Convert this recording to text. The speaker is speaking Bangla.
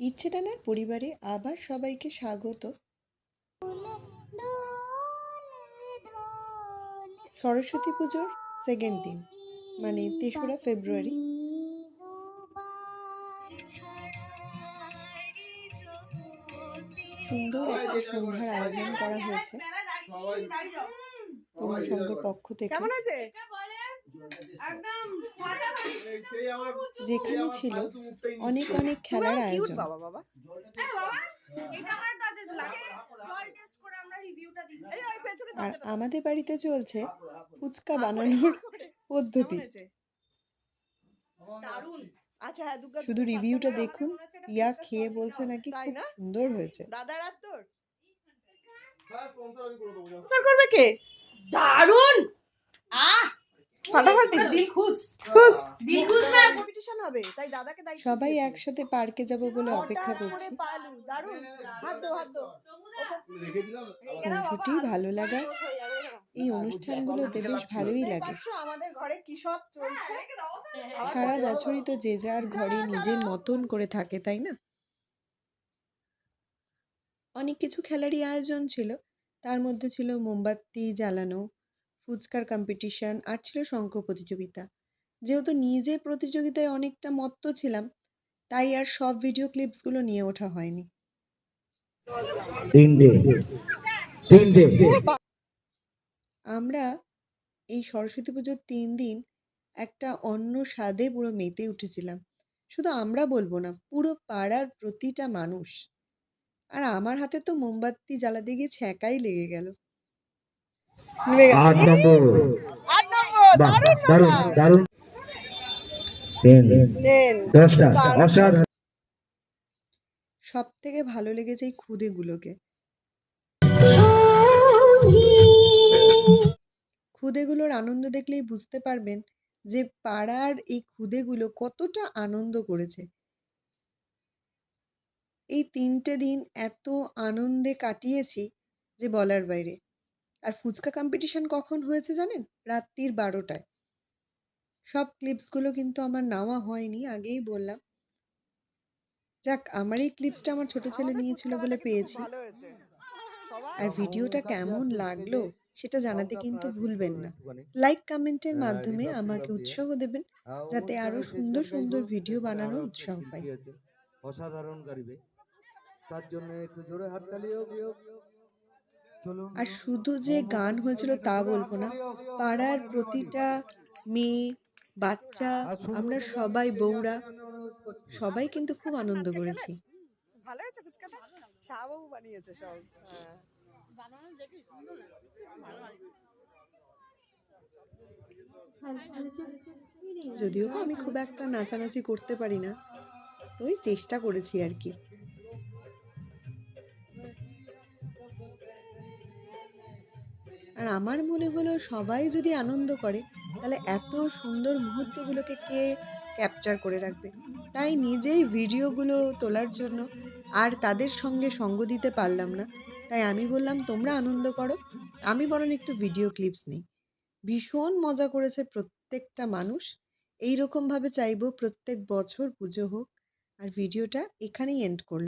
ইচ্ছে টানার পরিবারে আবার সবাইকে স্বাগত। সরস্বতী পুজোর সেকেন্ড দিন মানে তেসরা ফেব্রুয়ারি। সুন্দর একটা সন্ধ্যার আয়োজন করা হয়েছে। তরুণ সংঘের পক্ষ থেকে। কেমন আছে? যেখানে ছিল অনেক অনেক খেলার আয়োজন। বাবা বাবা। আর আমাদের বাড়িতে চলছে ফুচকা বানানোর পদ্ধতি। আচ্ছা হ্যাঁ শুধু রিভিউটা দেখুন ইয়া খেয়ে বলছে নাকি তাই খুব না? সুন্দর হয়েছে। দাদার আর তোর? হ্যাঁ, করবে কে? দারুণ আহ! সবাই একসাথে পার্কে যাব বলে অপেক্ষা করছি। ভালো লাগা। হয়ে। এই অনুষ্ঠানগুলোতে বেশ ভালোই লাগে। আমাদের ঘরে কি সব সারা বছরই তো যে যার ঘরে নিজের মতন করে থাকে তাই না? অনেক কিছু খেলারই আয়োজন ছিল। তার মধ্যে ছিল মোমবাতি জ্বালানো ফুচকার কম্পিটিশন আর ছিল শঙ্খ প্রতিযোগিতা। যেহেতু নিজে প্রতিযোগিতায় অনেকটা মত্ত ছিলাম তাই আর সব ভিডিও ক্লিপসগুলো নিয়ে ওঠা হয়নি। আমরা এই সরস্বতী পুজোর তিন দিন একটা অন্য স্বাদে পুরো মেতে উঠেছিলাম। শুধু আমরা বলব না পুরো পাড়ার প্রতিটা মানুষ। আর আমার হাতে তো মোমবাতি জ্বালাতে গিয়ে ছ্যাঁকাই লেগে গেল। আট নম্বর। আট নম্বর দারুণ দারুণ বাবা। দারুণ। টেন টেন দশটা অসাধারণ। সব থেকে ভালো লেগেছে এই খুদেগুলোকে। খুদেগুলোর আনন্দ দেখলেই বুঝতে পারবেন যে পাড়ার এই খুদেগুলো কতটা আনন্দ করেছে। এই তিনটে দিন এত আনন্দে কাটিয়েছি যে বলার বাইরে। আর ফুচকা কম্পিটিশন কখন হয়েছে জানেন? রাত্রির বারোটায়। সব ক্লিপসগুলো কিন্তু আমার নেওয়া হয়নি আগেই বললাম। যাক আমার এই ক্লিপসটা আমার ছোট ছেলে নিয়েছিল বলে পেয়েছি। আর ভিডিওটা কেমন লাগল সেটা জানাতে কিন্তু ভুলবেন না। লাইক কমেন্টের মাধ্যমে আমাকে উৎসাহ দেবেন যাতে আরও সুন্দর সুন্দর ভিডিও বানানোর উৎসাহ পাই। অসাধারণ তার জন্য একটু জোরে হাততালি হোক আর শুধু যে গান হয়েছিল তা বলব না। পাড়ার প্রতিটা মেয়ে বাচ্চা আমরা সবাই বউরা সবাই কিন্তু খুব আনন্দ করেছি। ভালো হয়েছে ফুচকাটা? শাহবাবু বানিয়েছে সব। হ্যাঁ। যদিও আমি খুব একটা নাচানাচি করতে পারি না তো ওই চেষ্টা করেছি আর কি। আর আমার মনে হলো সবাই যদি আনন্দ করে, তাহলে এত সুন্দর মুহূর্তগুলোকে কে ক্যাপচার করে রাখবে? তাই নিজেই ভিডিওগুলো তোলার জন্য আর তাদের সঙ্গে সঙ্গ দিতে পারলাম না। তাই আমি বললাম, তোমরা আনন্দ করো। আমি বরং একটু ভিডিও ক্লিপস নিই। ভীষণ মজা করেছে প্রত্যেকটা মানুষ। এই রকমভাবে চাইব প্রত্যেক বছর পুজো হোক। আর ভিডিওটা এখানেই এন্ড করলাম।